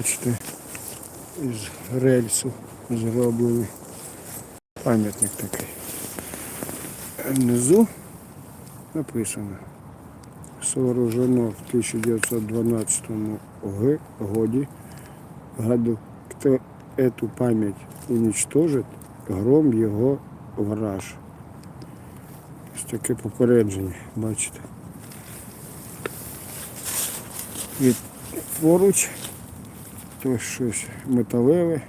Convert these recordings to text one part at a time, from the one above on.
Бачите, із рельсу зроблений пам'ятник такий. Внизу написано сооружено в 1912 г- годі году. Кто эту память уничтожит, гром його враж. Ось таке попередження, бачите. І поруч то щось металеве,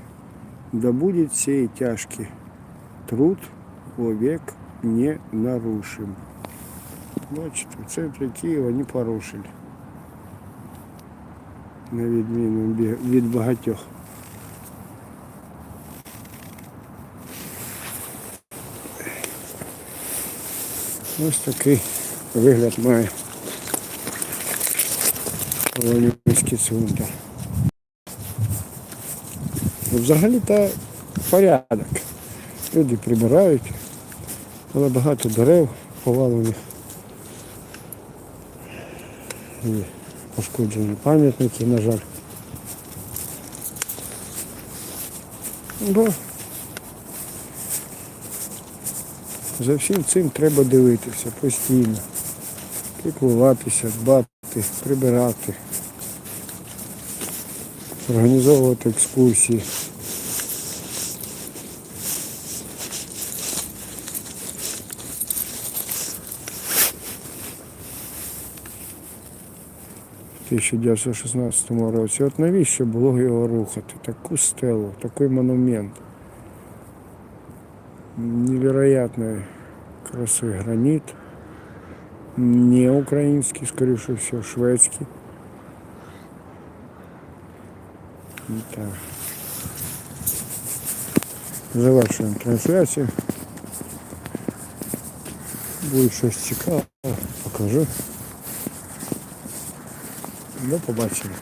да будет сей тяжкий труд вовек не нарушим. Бачите, це такі вони порушили. На відміну від багатьох. Ось такий вигляд має Володимирський цвинтар. Ну, Взагалі то порядок. Люди прибирають, але багато дерев повалених. І пошкоджені пам'ятники, на жаль. Бо за всім цим треба дивитися постійно. Піклуватися, дбати, прибирати, організовувати екскурсії. В 1916 році. От навіщо було його рухати? Таку стелу, такий монумент. Невероятной краси граніт. Не український, скоріше всього, шведський. так. Завершуємо трансляцію. Буде щось цікаве, покажу. До побачення.